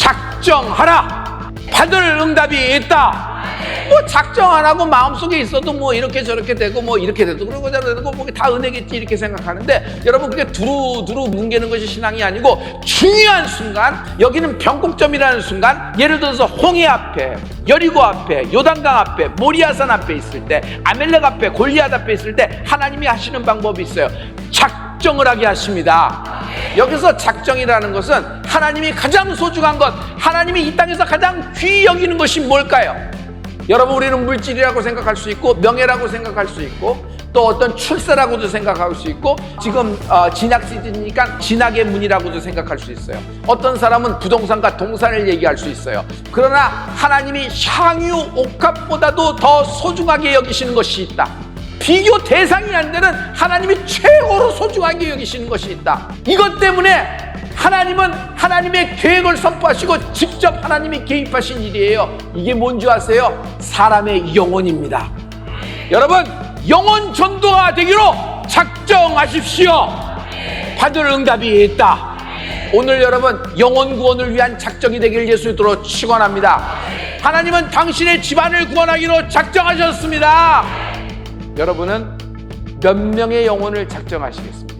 작정하라. 받을 응답이 있다. 뭐 작정 안 하고 마음속에 있어도 뭐 이렇게 저렇게 되고 뭐 이렇게 되고 그러고 저러고 되고 뭐다 은혜겠지 이렇게 생각하는데 여러분 그게 두루두루 뭉개는 것이 신앙이 아니고 중요한 순간 여기는 변곡점이라는 순간 예를 들어서 홍해 앞에 여리고 앞에 요단강 앞에 모리아산 앞에 있을 때 아멜렉 앞에 골리앗 앞에 있을 때 하나님이 하시는 방법이 있어요 작정을 하게 하십니다 여기서 작정이라는 것은 하나님이 가장 소중한 것 하나님이 이 땅에서 가장 귀히 여기는 것이 뭘까요? 여러분 우리는 물질이라고 생각할 수 있고 명예라고 생각할 수 있고 또 어떤 출세라고도 생각할 수 있고 지금 어, 진학 시즌이니까 진학의 문이라고도 생각할 수 있어요. 어떤 사람은 부동산과 동산을 얘기할 수 있어요. 그러나 하나님이 향유 옥합보다도 더 소중하게 여기시는 것이 있다. 비교 대상이 안 되는 하나님이 최고로 소중하게 여기시는 것이 있다. 이것 때문에 하나님은 하나님의 계획을 선포하시고 직접 하나님이 개입하신 일이에요. 이게 뭔지 아세요? 사람의 영혼입니다. 여러분, 영혼 전도가 되기로 작정하십시오. 받을 응답이 있다. 오늘 여러분 영혼 구원을 위한 작정이 되길 예수님으로 축원합니다. 하나님은 당신의 집안을 구원하기로 작정하셨습니다. 여러분은 몇 명의 영혼을 작정하시겠습니까?